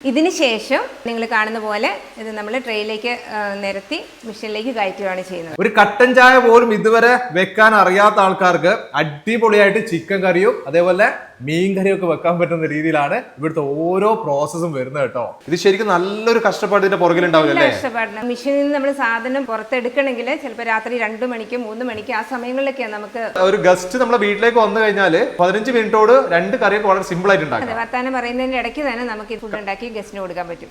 ഇതിന് ശേഷം നിങ്ങൾ കാണുന്ന പോലെ ഇത് നമ്മൾ ട്രെയിലേക്ക് നിരത്തി മിഷനിലേക്ക് കയറ്റുകയാണ് ചെയ്യുന്നത്. ഒരു കട്ടൻ ചായ പോലും ഇതുവരെ വെക്കാൻ അറിയാത്ത ആൾക്കാർക്ക് അടിപൊളിയായിട്ട് ചിക്കൻ കറിയും അതേപോലെ മീൻ കറിയൊക്കെ ഒക്കെ വെക്കാൻ പറ്റുന്ന രീതിയിലാണ് ഇവിടുത്തെ ഓരോ പ്രോസസ്സും വരുന്നത് കേട്ടോ. ഇത് ശരിക്കും നല്ലൊരു കഷ്ടപ്പാടിന്റെ പുറകിൽ പുറകിലുണ്ടാവില്ല? മെഷീനിൽ കഷ്ടപ്പാടിന് മിഷനിൽ നിന്ന് നമ്മൾ സാധനം പുറത്തെടുക്കണമെങ്കിൽ ചിലപ്പോൾ രാത്രി രണ്ട് മണിക്ക് മൂന്ന് മണിക്ക് ആ സമയങ്ങളിലൊക്കെയാണ് നമുക്ക് ഒരു ഗസ്റ്റ് നമ്മുടെ വീട്ടിലേക്ക് വന്നു കഴിഞ്ഞാൽ പതിനഞ്ച് മിനിറ്റോട് രണ്ട് കറിയൊക്കെ വളരെ സിമ്പിൾ ആയിട്ട് ഉണ്ടാക്കാം. അതെ വർത്താനം പറയുന്നതിന്റെ ഇടയ്ക്ക് തന്നെ നമുക്ക് ഈ ഫുഡ് ഉണ്ടാക്കി ഗസ്റ്റിന് കൊടുക്കാൻ പറ്റും.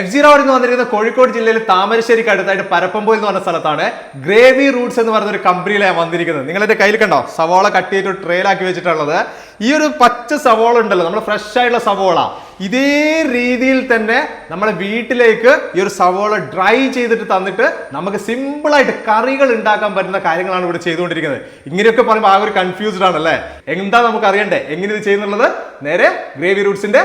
എഫ് സീറോ റോഡ് എന്ന് വന്നിരിക്കുന്ന കോഴിക്കോട് ജില്ലയിൽ താമരശ്ശേരിക്ക് അടുത്തായിട്ട് പരപ്പമ്പോയിൽ എന്ന് പറഞ്ഞ സ്ഥലത്താണ് ഗ്രേവി റൂട്ട്സ് എന്ന് പറഞ്ഞ ഒരു കമ്പനിയിലാണ് വന്നിരിക്കുന്നത്. നിങ്ങൾ എന്റെ കയ്യിൽ കണ്ടോ? സവാള കട്ട് ചെയ്തിട്ട് ട്രെയിലാക്കി വെച്ചിട്ടുള്ളത്. ഈ ഒരു പച്ച സവോള ഉണ്ടല്ലോ നമ്മൾ ഫ്രഷ് ആയിട്ടുള്ള സവോള. ഇതേ രീതിയിൽ തന്നെ നമ്മളെ വീട്ടിലേക്ക് ഈ ഒരു സവോള ഡ്രൈ ചെയ്തിട്ട് തന്നിട്ട് നമുക്ക് സിമ്പിളായിട്ട് കറികൾ ഉണ്ടാക്കാൻ പറ്റുന്ന കാര്യങ്ങളാണ് ഇവിടെ ചെയ്തുകൊണ്ടിരിക്കുന്നത്. ഇങ്ങനെയൊക്കെ പറയുമ്പോൾ ആ ഒരു കൺഫ്യൂസ്ഡ് ആണല്ലേ? എന്താ നമുക്ക് അറിയണ്ടേ? എങ്ങനെ ഇത് ചെയ്യുന്നുള്ളത്? നേരെ ഗ്രേവി റൂട്ട്സിന്റെ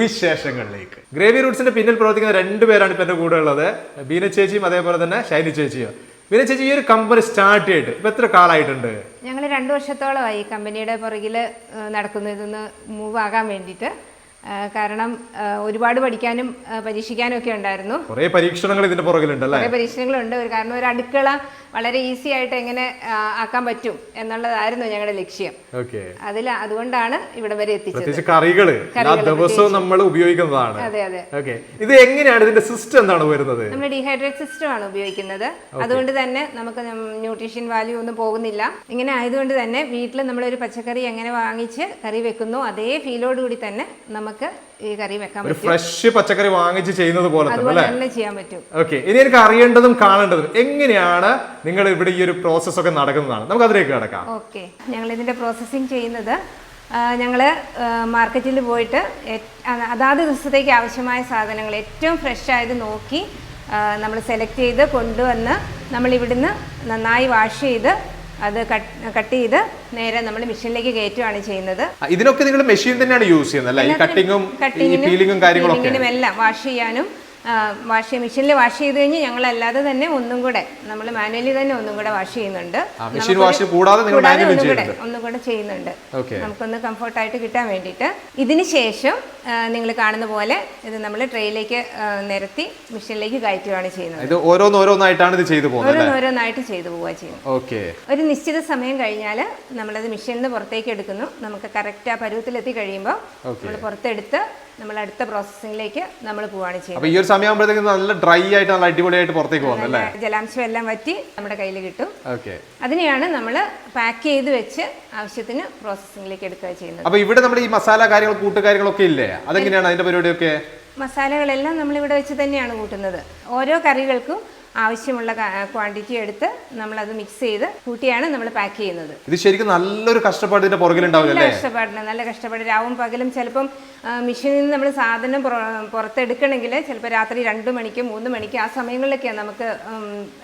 വിശേഷങ്ങളിലേക്ക്. ഗ്രേവി റൂട്ട്സിന്റെ പിന്നിൽ പ്രവർത്തിക്കുന്ന രണ്ട് പേരാണ് ഇപ്പൊ എന്റെ കൂടെ ഉള്ളത്. ബീന ചേച്ചിയും അതേപോലെ തന്നെ ഷൈനി ചേച്ചിയും. ബീന ചേച്ചി ഈ ഒരു കമ്പനി സ്റ്റാർട്ട് ചെയ്തിട്ട് ഇപ്പൊ എത്ര കാലമായിട്ടുണ്ട്? ഞങ്ങൾ രണ്ട് വർഷത്തോളമായി കമ്പനിയുടെ പുറകിൽ നടക്കുന്നു ഇതൊന്ന് മൂവ് ആകാൻ വേണ്ടിയിട്ട്. കാരണം ഒരുപാട് പഠിക്കാനും പരീക്ഷിക്കാനും ഒക്കെ ഉണ്ടായിരുന്നു. കുറെ പരീക്ഷണങ്ങൾ ഇതിന്റെ പുറകിലുണ്ട് അല്ലേ കുറേ പരീക്ഷണങ്ങളുണ്ട്. ഒരു കാരണം ഒരു അടുക്കള വളരെ ഈസി ആയിട്ട് എങ്ങനെ ആക്കാൻ പറ്റും എന്നുള്ളതായിരുന്നു ഞങ്ങളുടെ ലക്ഷ്യം. അതിൽ അതുകൊണ്ടാണ് ഇവിടെ വരെ എത്തിച്ചത്. കറികൾ ദിവസവും നമ്മൾ ഉപയോഗിക്കുന്നതാണ്. അതെ അതെ. ഓക്കെ. ഇത് എങ്ങനെയാണ് ഇതിന്റെ സിസ്റ്റം എന്താണ് വരുന്നത്? നമ്മൾ ഡീഹൈഡ്രേറ്റ് സിസ്റ്റം ആണ് ഉപയോഗിക്കുന്നത്. അതുകൊണ്ട് തന്നെ നമുക്ക് ന്യൂട്രീഷൻ വാല്യൂ ഒന്നും പോകുന്നില്ല. ഇങ്ങനെ ആയതുകൊണ്ട് തന്നെ വീട്ടിൽ നമ്മളൊരു പച്ചക്കറി എങ്ങനെ വാങ്ങിച്ച് കറി വെക്കുന്നു അതേ ഫീലോട് കൂടി തന്നെ നമുക്ക് ഈ കറി വെക്കാൻ ഒരു പറ്റും. ഫ്രഷ് പച്ചക്കറി വാങ്ങിച്ച് ചെയ്യുന്നത് പോലെ തന്നെ അതുപോലെ അല്ലേ? തന്നെ ചെയ്യാൻ പറ്റും. ഓക്കെ ഇനി എനിക്ക് അറിയേണ്ടതും കാണേണ്ടതും എങ്ങനെയാണ് നിങ്ങൾ ഇവിടെ ഈ ഒരു പ്രോസസ് ഒക്കെ നടക്കുന്നതാണ്? നമുക്ക് അതിലേക്ക് കിടക്കാം. ഓക്കെ ഞങ്ങൾ ഇതിന്റെ പ്രോസസ്സിംഗ് ചെയ്യുന്നത് ഞങ്ങൾ മാർക്കറ്റിൽ പോയിട്ട് അതാത് ദിവസത്തേക്ക് ആവശ്യമായ സാധനങ്ങൾ ഏറ്റവും ഫ്രഷ് ആയത് നോക്കി നമ്മൾ സെലക്ട് ചെയ്ത് കൊണ്ടുവന്ന് നമ്മൾ ഇവിടുന്ന് നന്നായി വാഷ് ചെയ്ത് അത് കട്ട് ചെയ്ത് നേരെ നമ്മൾ മെഷീനിലേക്ക് കയറ്റുകയാണ് ചെയ്യുന്നത്. ഇതിനൊക്കെ നിങ്ങൾ മെഷീൻ തന്നെയാണ് യൂസ് ചെയ്യുന്നത് അല്ലേ? ഈ കട്ടിങ്ങും കാര്യങ്ങളും കട്ടിങ്ങിനും എല്ലാം വാഷ് ചെയ്യാനും വാഷ് മെഷീനിൽ വാഷ് ചെയ്ത് കഴിഞ്ഞ് ഞങ്ങൾ അല്ലാതെ തന്നെ ഒന്നും കൂടെ നമ്മൾ മാനുവലി തന്നെ ഒന്നും കൂടെ വാഷ് ചെയ്യുന്നുണ്ട്. മെഷീൻ വാഷ് കൂടാതെ ഒന്നും കൂടെ ചെയ്യുന്നുണ്ട് ഒന്നും കൂടെ ചെയ്യുന്നുണ്ട്. നമുക്കൊന്ന് കംഫർട്ടായിട്ട് കിട്ടാൻ വേണ്ടിയിട്ട്. ഇതിന് ശേഷം നിങ്ങൾ കാണുന്ന പോലെ ഇത് നമ്മൾ ട്രെയിലേക്ക് നിരത്തി മെഷീനിലേക്ക് കയറ്റുകയാണ് ചെയ്യുന്നത്. ഇത് ഓരോന്ന് ഓരോന്നായിട്ടാണ് ഇത് ചെയ്തു പോകുന്നത് ഓരോന്നോരോന്നായിട്ട് ചെയ്തു പോവുക ചെയ്യുന്നത്. ഓക്കെ. ഒരു നിശ്ചിത സമയം കഴിഞ്ഞാൽ നമ്മളത് മെഷീനിൽ നിന്ന് പുറത്തേക്ക് എടുക്കുന്നു. നമുക്ക് കറക്റ്റ് ആ പരുവത്തിലെത്തി കഴിയുമ്പോൾ നമ്മൾ പുറത്തെടുത്ത് നമ്മൾ അടുത്ത പ്രോസസ്സിംഗിലേക്ക് നമ്മൾ പോവുകയാണ് ചെയ്യുന്നത്. സമയമാകുമ്പോഴത്തേക്ക് നല്ല ഡ്രൈ ആയിട്ട് നല്ല അടിപൊളിയായിട്ട് പുറത്തേക്ക് പോകുന്നത് അല്ലേ ജലാംശം എല്ലാം വറ്റി നമ്മുടെ കയ്യിൽ കിട്ടും. ഓക്കെ. അതിനെയാണ് നമ്മൾ പാക്ക് ചെയ്ത് വെച്ച് ആവശ്യത്തിന് പ്രോസസ്സിംഗിലേക്ക് എടുക്കുക ചെയ്യുന്നത്. അപ്പൊ ഇവിടെ നമ്മുടെ ഈ മസാല കാര്യങ്ങൾ കൂട്ടുകാര്യങ്ങളൊക്കെ ഇല്ലേ? അതെങ്ങനെയാണ് അതിന്റെ പരിപാടിയൊക്കെ? മസാലകളെല്ലാം നമ്മൾ ഇവിടെ വെച്ച് തന്നെയാണ് കൂട്ടുന്നത്. ഓരോ കറികൾക്കും ആവശ്യമുള്ള ക്വാണ്ടിറ്റി എടുത്ത് അത് മിക്സ് ചെയ്ത് കൂട്ടിയാണ് നമ്മൾ പാക്ക് ചെയ്യുന്നത്. ഇത് ശരിക്കും നല്ലൊരു കഷ്ടപ്പാടിന്റെ പുറകിലുണ്ടാവില്ല? നല്ല കഷ്ടപ്പാടിന് നല്ല കഷ്ടപ്പാട് രാവും പകലും ചിലപ്പം മെഷീനിൽ നിന്ന് നമ്മൾ സാധനം പുറ- പുറത്തെടുക്കണമെങ്കിൽ ചിലപ്പോൾ രാത്രി രണ്ട് മണിക്ക് മൂന്ന് മണിക്ക് ആ സമയങ്ങളിലൊക്കെയാണ് നമുക്ക്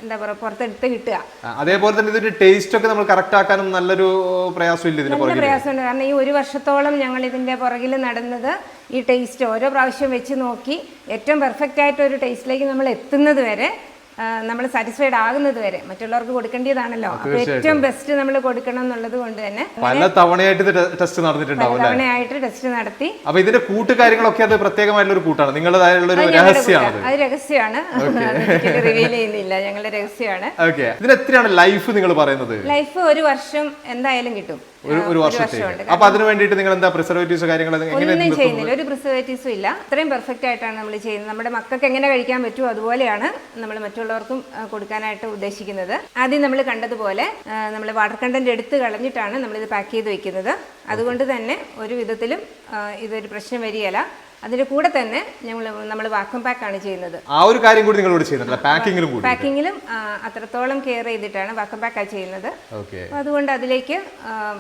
എന്താ പറയുക പുറത്തെടുത്ത് കിട്ടുക. അതേപോലെ തന്നെ ഇതിന്റെ ടേസ്റ്റ് ഒക്കെ നമ്മൾ കറക്റ്റ് ആക്കാനും നല്ലൊരു പ്രയാസമില്ല ഇതിന്റെ നല്ല പുറകിൽ പ്രയാസമുണ്ട്. കാരണം ഈ ഒരു വർഷത്തോളം ഞങ്ങൾ ഇതിന്റെ പുറകിൽ നടന്നത് ഈ ടേസ്റ്റ് ഓരോ പ്രാവശ്യം വെച്ച് നോക്കി ഏറ്റവും പെർഫെക്റ്റ് ആയിട്ട് ഒരു ടേസ്റ്റിലേക്ക് നമ്മൾ എത്തുന്നത് വരെ നമ്മൾ സാറ്റിസ്ഫൈഡ് ആകുന്നത് വരെ മറ്റുള്ളവർക്ക് കൊടുക്കേണ്ടതാണല്ലോ. അപ്പോൾ ഏറ്റവും ബെസ്റ്റ് നമ്മൾ കൊടുക്കണം എന്നുള്ളത് കൊണ്ട് തന്നെ പല തവണയായിട്ട് ടെസ്റ്റ് നടന്നിട്ടുണ്ടാവും തവണയായിട്ട് ടെസ്റ്റ് നടത്തി. അപ്പൊ ഇതിന്റെ കൂട്ടുകാര്യങ്ങളൊക്കെ അത് പ്രത്യേകമായിട്ടുള്ള ഒരു കൂട്ടാണ്. നിങ്ങളുടേതായുള്ള ഒരു രഹസ്യമാണ് അത് രഹസ്യമാണ്. റിവീൽ ചെയ്യുന്നില്ല. ഞങ്ങളുടെ രഹസ്യമാണ്. ഇതിന് എത്രയാണ് ലൈഫ് നിങ്ങൾ പറയുന്നത്? ലൈഫ് ഒരു വർഷം എന്തായാലും കിട്ടും. ഒരു ഒരു വർഷത്തേക്ക്. അപ്പൊ അതിന് വേണ്ടിയിട്ട് നിങ്ങൾ എന്താ പ്രിസർവേറ്റീവ്സ് കാര്യങ്ങൾ ഒന്നും ചെയ്യുന്നില്ല. ഒരു പ്രിസർവേറ്റീവ്സും ഇല്ല. അത്രയും പെർഫെക്റ്റ് ആയിട്ടാണ് നമ്മൾ ചെയ്യുന്നത്. നമ്മുടെ മക്കൾക്ക് എങ്ങനെ കഴിക്കാൻ പറ്റുമോ അതുപോലെയാണ് നമ്മൾ മറ്റുള്ളവർക്കും കൊടുക്കാനായിട്ട് ഉദ്ദേശിക്കുന്നത്. ആദ്യം നമ്മൾ കണ്ടതുപോലെ നമ്മൾ വാട്ടർ കണ്ടന്റ് എടുത്ത് കളഞ്ഞിട്ടാണ് നമ്മൾ ഇത് പാക്ക് ചെയ്ത് വെക്കുന്നത്. അതുകൊണ്ട് തന്നെ ഒരു വിധത്തിലും ഇതൊരു പ്രശ്നം വരികയില്ല. അതിന്റെ കൂടെ തന്നെ ഞങ്ങൾ നമ്മൾ വാക്വം പാക്കാണ് ചെയ്യുന്നത്. ആ ഒരു കാര്യം കൂടി നിങ്ങളോട് ഇവിടെ ചെയ്യുന്നുണ്ടല്ല പാക്കിങ്ങിലും കൂടി പാക്കിങ്ങിലും അത്രത്തോളം കെയർ ചെയ്തിട്ടാണ് വാക്വം പാക്കാണ് ചെയ്യുന്നത്. ഓക്കെ അപ്പോൾ അതുകൊണ്ട് അതിലേക്ക്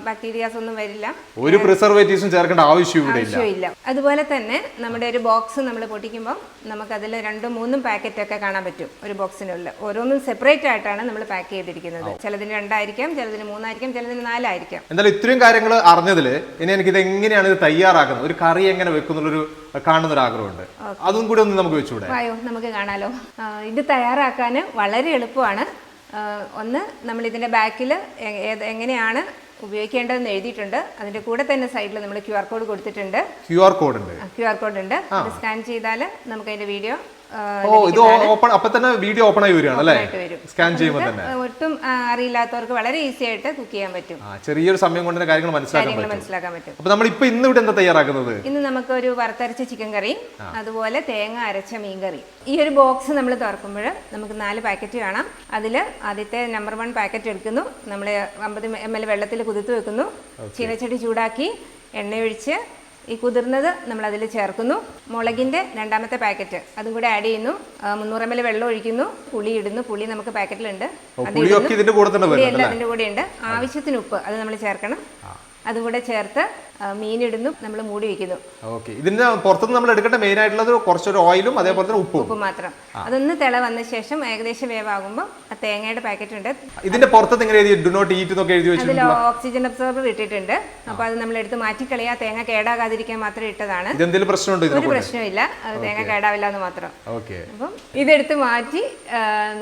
ബാക്ടീരിയാസ് ഒന്നും വരില്ല. ഒരു പ്രിസർവേറ്റീവ്സും ചേർക്കേണ്ട ആവശ്യം ഇല്ല. ആവശ്യമില്ല. അതുപോലെ തന്നെ നമ്മുടെ ഒരു ബോക്സ് നമ്മൾ പൊട്ടിക്കുമ്പോൾ നമുക്ക് നമുക്കതിൽ രണ്ടും മൂന്നും പാക്കറ്റ് ഒക്കെ കാണാൻ പറ്റും ഒരു ബോക്സിനുള്ളിൽ ഓരോന്നും സെപ്പറേറ്റ് ആയിട്ടാണ് നമ്മൾ പാക്ക് ചെയ്തിരിക്കുന്നത്. ചിലതിന് രണ്ടായിരിക്കാം ചിലതിന് മൂന്നായിരിക്കാം ചിലതിന് നാലായിരിക്കാം. എന്തായാലും ഇത്രയും കാര്യങ്ങൾ അറിഞ്ഞതിൽ ഇനി എനിക്ക് ഇത് എങ്ങനെയാണ് ഇത് തയ്യാറാക്കുന്നത്? ഒരു കറി എങ്ങനെ വെക്കുന്നുള്ളൊരു കാണുന്ന ഒരു ആഗ്രഹമുണ്ട് അതും കൂടി ഒന്ന് നമുക്ക് വെച്ചുകൂടെ? അയ്യോ നമുക്ക് കാണാലോ. ഇത് തയ്യാറാക്കാൻ വളരെ എളുപ്പമാണ്. ഒന്ന് നമ്മൾ ഇതിന്റെ ബാക്കിൽ എങ്ങനെയാണ് ഉപയോഗിക്കേണ്ടതെന്ന് എഴുതിയിട്ടുണ്ട്. അതിന്റെ കൂടെ തന്നെ സൈഡിൽ നമ്മൾ ക്യു ആർ കോഡ് കൊടുത്തിട്ടുണ്ട്. ക്യു ആർ കോഡ് ഉണ്ട് ക്യു ആർ കോഡ് ഉണ്ട് സ്കാൻ ചെയ്താൽ നമുക്ക് അതിന്റെ വീഡിയോ ഓ ഇത് ഓപ്പൺ അപ്പൊ തന്നെ വീഡിയോ ഓപ്പൺ ആയി വരികയാണ് അല്ലേ? സ്കാൻ ചെയ്യുമ്പോൾ തന്നെ. ഒട്ടും അറിയില്ലാത്തവർക്ക് വളരെ ഈസി ആയിട്ട് കുക്ക് ചെയ്യാൻ പറ്റും. ചെറിയൊരു സമയം കൊണ്ട് കാര്യങ്ങൾ മനസ്സിലാക്കാൻ പറ്റും. മനസ്സിലാക്കാൻ പറ്റും. അപ്പൊ നമ്മൾ ഇപ്പൊ ഇന്ന് ഇവിടെ എന്താ തയ്യാറാക്കുന്നത്? ഇന്ന് നമുക്ക് ഒരു വറുത്തരച്ച ചിക്കൻ കറിയും അതുപോലെ തേങ്ങ അരച്ച മീൻ കറി. ഈ ഒരു ബോക്സ് നമ്മൾ തുറക്കുമ്പോൾ നമുക്ക് നാല് പാക്കറ്റ് കാണാം. അതിൽ ആദ്യത്തെ നമ്പർ വൺ പാക്കറ്റ് എടുക്കുന്നു. നമ്മൾ അമ്പത് എം എൽ വെള്ളത്തിൽ കുതിർത്ത് വെക്കുന്നു. ചീനച്ചട്ടി ചൂടാക്കി എണ്ണയൊഴിച്ച് ഈ കുതിർന്നത് നമ്മൾ അതിൽ ചേർക്കുന്നു. മുളകിന്റെ രണ്ടാമത്തെ പാക്കറ്റ് അതും കൂടെ ആഡ് ചെയ്യുന്നു. മുന്നൂറ് എം എൽ വെള്ളം ഒഴിക്കുന്നു. പുളി ഇടുന്നു. പുളി നമുക്ക് പാക്കറ്റിലുണ്ട്. അതിന്റെ കൂടെ ഉണ്ട് ആവശ്യത്തിന് ഉപ്പ് അത് നമ്മൾ ചേർക്കണം. അതും കൂടെ ചേർത്ത് മീനിടുന്നു നമ്മൾ മൂടി വെക്കുന്നു. ഓക്കെ. ഇതിന്റെ പുറത്തുനിന്ന് നമ്മൾ എടുക്കേണ്ട മെയിൻ ആയിട്ടുള്ളത് കുറച്ചൊരു ഓയിലും അതേപോലെ തന്നെ ഉപ്പും. ഉപ്പ് മാത്രം. അതൊന്ന് തിള വന്ന ശേഷം ഏകദേശം വേവാകുമ്പോൾ ആ തേങ്ങയുടെ പാക്കറ്റ് ഉണ്ട്. ഇതിന്റെ പുറത്ത് ഇങ്ങനെ എഴുതി ഡു നോട്ട് ഈറ്റ് എന്നൊക്കെ എഴുതി അതിൽ ഓക്സിജൻ അബ്സോർബർ ഇട്ടിട്ടുണ്ട്. അപ്പോൾ അത് നമ്മൾ എടുത്ത് മാറ്റിക്കളയാ. തേങ്ങ കേടാകാതിരിക്കാൻ മാത്രം ഇട്ടതാണ്. ഇതെന്തെങ്കിലും പ്രശ്നമുണ്ടോ ഒരു പ്രശ്നമില്ല തേങ്ങ കേടാവില്ല എന്ന് മാത്രം. ഓക്കെ. അപ്പം ഇതെടുത്ത് മാറ്റി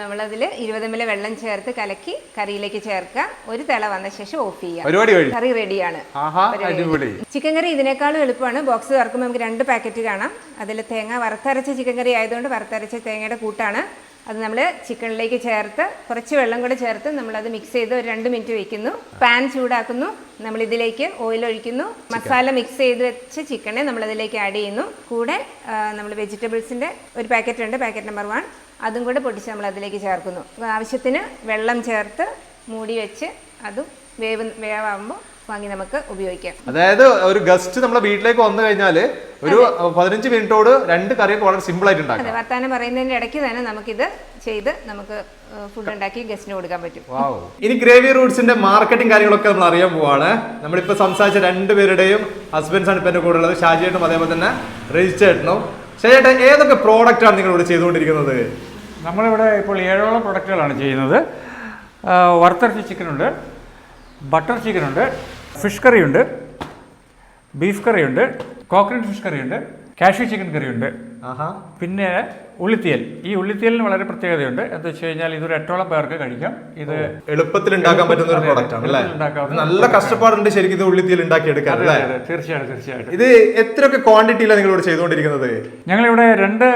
നമ്മൾ നമ്മളതിൽ ഇരുപത് മില വെള്ളം ചേർത്ത് കലക്കി കറിയിലേക്ക് ചേർക്കുക. ഒരു തിള വന്ന ശേഷം ഓഫ് ചെയ്യുക. കറി റെഡിയാണ് ആഹാ അടിപൊളി. ചിക്കൻ കറി ഇതിനേക്കാളും എളുപ്പമാണ്. ബോക്സ് തുറക്കുമ്പോൾ നമുക്ക് രണ്ട് പാക്കറ്റ് കാണാം. അതിൽ തേങ്ങ വറുത്തരച്ച ചിക്കൻ കറി ആയതുകൊണ്ട് വറുത്തരച്ച തേങ്ങയുടെ കൂട്ടാണ്. അത് നമ്മൾ ചിക്കനിലേക്ക് ചേർത്ത് കുറച്ച് വെള്ളം കൂടെ ചേർത്ത് നമ്മളത് മിക്സ് ചെയ്ത് ഒരു രണ്ട് മിനിറ്റ് വെക്കുന്നു. പാൻ ചൂടാക്കുന്നു. നമ്മൾ ഇതിലേക്ക് ഓയിൽ ഒഴിക്കുന്നു. മസാല മിക്സ് ചെയ്ത് വെച്ച ചിക്കനെ നമ്മൾ അതിലേക്ക് ആഡ് ചെയ്യുന്നു. കൂടെ നമ്മൾ വെജിറ്റബിൾസിന്റെ ഒരു പാക്കറ്റ് ഉണ്ട്. പാക്കറ്റ് നമ്പർ വൺ അതും കൂടെ പൊടിച്ച് നമ്മൾ അതിലേക്ക് ചേർക്കുന്നു. ആവശ്യത്തിന് വെള്ളം ചേർത്ത് മൂടി വെച്ച് അതും വേവ് വേവാകുമ്പോൾ വാങ്ങി നമുക്ക് ഉപയോഗിക്കാം. അതായത് ഒരു ഗസ്റ്റ് നമ്മുടെ വീട്ടിലേക്ക് വന്നു കഴിഞ്ഞാൽ ഒരു പതിനഞ്ച് മിനിറ്റോട് രണ്ട് കറിയൊക്കെ വളരെ സിമ്പിൾ ആയിട്ട് ഉണ്ടാക്കാം. അതെ വർത്താനം പറയുന്നതിന്റെ ഇടയ്ക്ക് തന്നെ നമുക്കിത് ചെയ്ത് നമുക്ക് ഫുഡ് ഉണ്ടാക്കി ഗസ്റ്റിന് കൊടുക്കാൻ പറ്റും. വാവ്. ഇനി ഗ്രേവി റൂട്ട്സിന്റെ മാർക്കറ്റിംഗ് കാര്യങ്ങളൊക്കെ നമ്മൾ അറിയാൻ പോവാണ്. നമ്മളിപ്പോ സംസാരിച്ച രണ്ടുപേരുടെയും ഹസ്ബൻഡ്സ് ആണ് ഇപ്പൊ കൂടെ ഉള്ളത്. ഷാജിയേട്ടും അതേപോലെ തന്നെ രജിസ്റ്റേട്ടനും ഷാജിയേട്ട ഏതൊക്കെ പ്രോഡക്റ്റ് ആണ് നിങ്ങൾ ഇവിടെ ചെയ്തുകൊണ്ടിരിക്കുന്നത്? നമ്മളിവിടെ ഇപ്പോൾ ഏഴോളം പ്രൊഡക്റ്റുകളാണ് ചെയ്യുന്നത്. വറുത്തരച്ച ചിക്കനുണ്ട് ബട്ടർ ചിക്കൻ ഉണ്ട് ഫിഷ് കറിയുണ്ട് ബീഫ് കറിയുണ്ട് കോക്കനട്ട് ഫിഷ് കറിയുണ്ട് കാഷ്യൂ ചിക്കൻ കറിയുണ്ട്. പിന്നെ ഉള്ളിത്തിയൽ. ഈ ഉള്ളിത്തിയലിന് വളരെ പ്രത്യേകതയുണ്ട്. എന്താ വെച്ച് കഴിഞ്ഞാൽ ഇതൊരു എട്ടോളം പേർക്ക് കഴിക്കാം. ഇത് എളുപ്പത്തിൽ ഉണ്ടാക്കാൻ പറ്റുന്ന ഒരു പ്രോഡക്റ്റ് ആണ് നല്ല കഷ്ടപ്പാടുണ്ട് ശരിക്കും ഇത് ഉള്ളിത്തിയൽ ഉണ്ടാക്കി എടുക്കാൻ അല്ലേ? അതെ, തീർച്ചയായിട്ടും തീർച്ചയായിട്ടും. ഇത് എത്രയൊക്കെ ക്വാണ്ടിറ്റിയിലാണ് നിങ്ങൾ ഇവിടെ ചെയ്തുകൊണ്ടിരിക്കുന്നത്? ഞങ്ങളിവിടെ രണ്ട്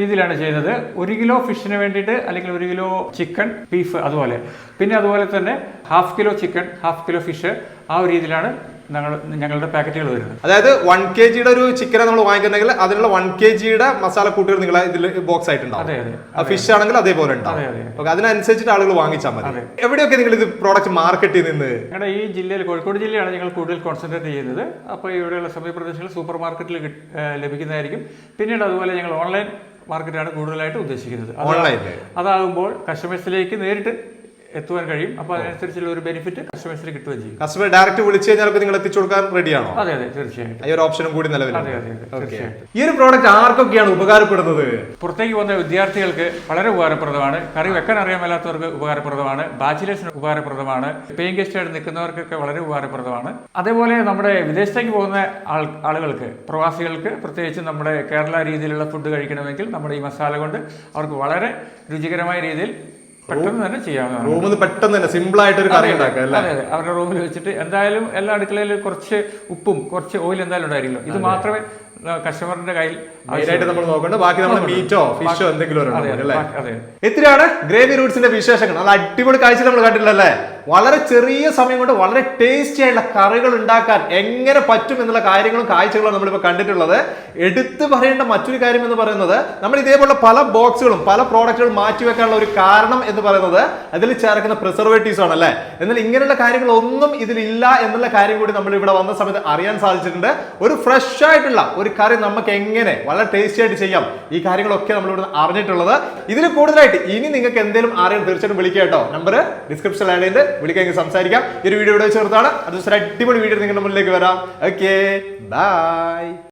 രീതിയിലാണ് ചെയ്യുന്നത്. ഒരു കിലോ ഫിഷിന് വേണ്ടിയിട്ട് അല്ലെങ്കിൽ ഒരു കിലോ ചിക്കൻ ബീഫ് അതുപോലെ. പിന്നെ അതുപോലെ തന്നെ half kilo chicken half kilo fish ആ ഒരു രീതിയിലാണ് ഞങ്ങൾ ഞങ്ങളുടെ പാക്കറ്റുകൾ വരുന്നത് അതായത് വൺ കെ ജിയുടെ ഒരു ചിക്കനെ നമ്മൾ വാങ്ങിക്കുന്നെങ്കിൽ അതിനുള്ള വൺ കെ ജിയുടെ മസാല കൂട്ടുകൾ നിങ്ങൾ ഇതിൽ ബോക്സ് ആയിട്ടുണ്ടാവും. അതെ അതെ ഫിഷ് ആണെങ്കിൽ അതേപോലെ ഉണ്ടാവും. ഓക്കെ അതിനനുസരിച്ചിട്ട് ആളുകൾ വാങ്ങിച്ചാൽ മതി. എവിടെയൊക്കെ നിങ്ങൾ ഇത് പ്രോഡക്റ്റ് മാർക്കറ്റിൽ നിന്ന്? ഞങ്ങളുടെ ഈ ജില്ലയിൽ കോഴിക്കോട് ജില്ലയാണ് ഞങ്ങൾ കൂടുതൽ കോൺസെൻട്രേറ്റ് ചെയ്യുന്നത്. അപ്പോൾ ഇവിടെയുള്ള സമീപപ്രദേശങ്ങളിൽ സൂപ്പർ മാർക്കറ്റിൽ ലഭിക്കുന്നതായിരിക്കും. പിന്നീട് അതുപോലെ ഞങ്ങൾ ഓൺലൈൻ മാർക്കറ്റാണ് കൂടുതലായിട്ട് ഉദ്ദേശിക്കുന്നത്. ഓൺലൈൻ അതാകുമ്പോൾ കസ്റ്റമേഴ്സിലേക്ക് നേരിട്ട് എത്തുവാൻ കഴിയും. അപ്പോൾ അതിനനുസരിച്ചുള്ള ഒരു ബെനിഫിറ്റ് കസ്റ്റമേഴ്സിന് കിട്ടുകയും ചെയ്യും. കസ്റ്റമർ ഡയറക്റ്റ് വിളിച്ചു കഴിഞ്ഞാൽ നിങ്ങൾ എത്തിച്ചു കൊടുക്കാൻ റെഡിയാണോ അതെ അതെ തീർച്ചയായിട്ടും. ഈ ഒരു ഓപ്ഷനും കൂടി നിലവിൽ നിലവിലുണ്ട്. അതെ അതെ തീർച്ചയായിട്ടും. ഈ ഒരു പ്രോഡക്റ്റ് ആർക്കൊക്കെയാണ് ഉപകാരപ്പെടുന്നത്? പുറത്തേക്ക് പോകുന്ന വിദ്യാർത്ഥികൾക്ക് വളരെ ഉപകാരപ്രദമാണ്. കറി വെക്കാൻ അറിയാൻ മേലാത്തവർക്ക് ഉപകാരപ്രദമാണ്. ബാച്ചിലേഴ്സിന് ഉപകാരപ്രദമാണ്. പേയിങ് ഗസ്റ്റായിട്ട് നിൽക്കുന്നവർക്കൊക്കെ വളരെ ഉപകാരപ്രദമാണ്. അതേപോലെ നമ്മുടെ വിദേശത്തേക്ക് പോകുന്ന ആൾ ആളുകൾക്ക് പ്രവാസികൾക്ക് പ്രത്യേകിച്ച് നമ്മുടെ കേരള രീതിയിലുള്ള ഫുഡ് കഴിക്കണമെങ്കിൽ നമ്മുടെ ഈ മസാല കൊണ്ട് അവർക്ക് വളരെ രുചികരമായ രീതിയിൽ പെട്ടെന്ന് തന്നെ ചെയ്യാവുന്നതാണ്. റൂമിൽ പെട്ടെന്ന് തന്നെ സിമ്പിൾ ആയിട്ട് ഒരു കറി ഉണ്ടാക്കുക അതെ അതെ. അവരുടെ റൂമിൽ വെച്ചിട്ട് എന്തായാലും എല്ലാ അടുക്കളയിലും കുറച്ച് ഉപ്പും കുറച്ച് ഓയിൽ എന്തായാലും ഉണ്ടായിരിക്കുമല്ലോ. ഇത് മാത്രമേ കസ്റ്റമറിന്റെ കയ്യിൽ മെയിനായിട്ട് നമ്മൾ നോക്കേണ്ടത് ബാക്കി നമ്മൾ മീറ്റോ ഫിഷോ എന്തെങ്കിലും അല്ലേ ഗ്രേവി റൂട്ട്സിന്റെ വിശേഷങ്ങൾ. അത് അടിപൊളി കാഴ്ച നമ്മൾ കണ്ടിട്ടില്ലല്ലേ? വളരെ ചെറിയ സമയം കൊണ്ട് വളരെ ടേസ്റ്റി ആയിട്ടുള്ള കറികൾ ഉണ്ടാക്കാൻ എങ്ങനെ പറ്റും എന്നുള്ള കാര്യങ്ങളും കാഴ്ചകളും നമ്മളിപ്പോൾ കണ്ടിട്ടുള്ളത്. എടുത്തു പറയേണ്ട മറ്റൊരു കാര്യം എന്ന് പറയുന്നത് നമ്മൾ ഇതേപോലെ പല ബോക്സുകളും പല പ്രോഡക്റ്റുകളും മാറ്റി വെക്കാനുള്ള ഒരു കാരണം എന്ന് പറയുന്നത് അതിൽ ചേർക്കുന്ന പ്രിസർവേറ്റീവ്സ് ആണ് അല്ലേ? എന്നാൽ ഇങ്ങനെയുള്ള കാര്യങ്ങളൊന്നും ഇതിലില്ല എന്നുള്ള കാര്യം കൂടി നമ്മൾ ഇവിടെ വന്ന സമയത്ത് അറിയാൻ സാധിച്ചിട്ടുണ്ട്. ഒരു ഫ്രഷ് ആയിട്ടുള്ള ഒരു കറി നമുക്ക് എങ്ങനെ വളരെ ടേസ്റ്റി ആയിട്ട് ചെയ്യാം. ഈ കാര്യങ്ങളൊക്കെ നമ്മൾ ഇവിടെ അറിഞ്ഞിട്ടുള്ളത്. ഇതിൽ കൂടുതലായിട്ട് ഇനി നിങ്ങൾക്ക് എന്തെങ്കിലും അറിയാൻ തീർച്ചയായിട്ടും വിളിക്കുക കേട്ടോ. നമ്പർ ഡിസ്ക്രിപ്ഷൻ ആഡ് ചെയ്ത് വിളിക്കാൻ സംസാരിക്കാം. ഈ ഒരു വീഡിയോ ഇവിടെ ചേർത്താണ് ഒരു അടിപൊളി വീഡിയോ നിങ്ങളുടെ മുന്നിലേക്ക് വരാം. Okay bye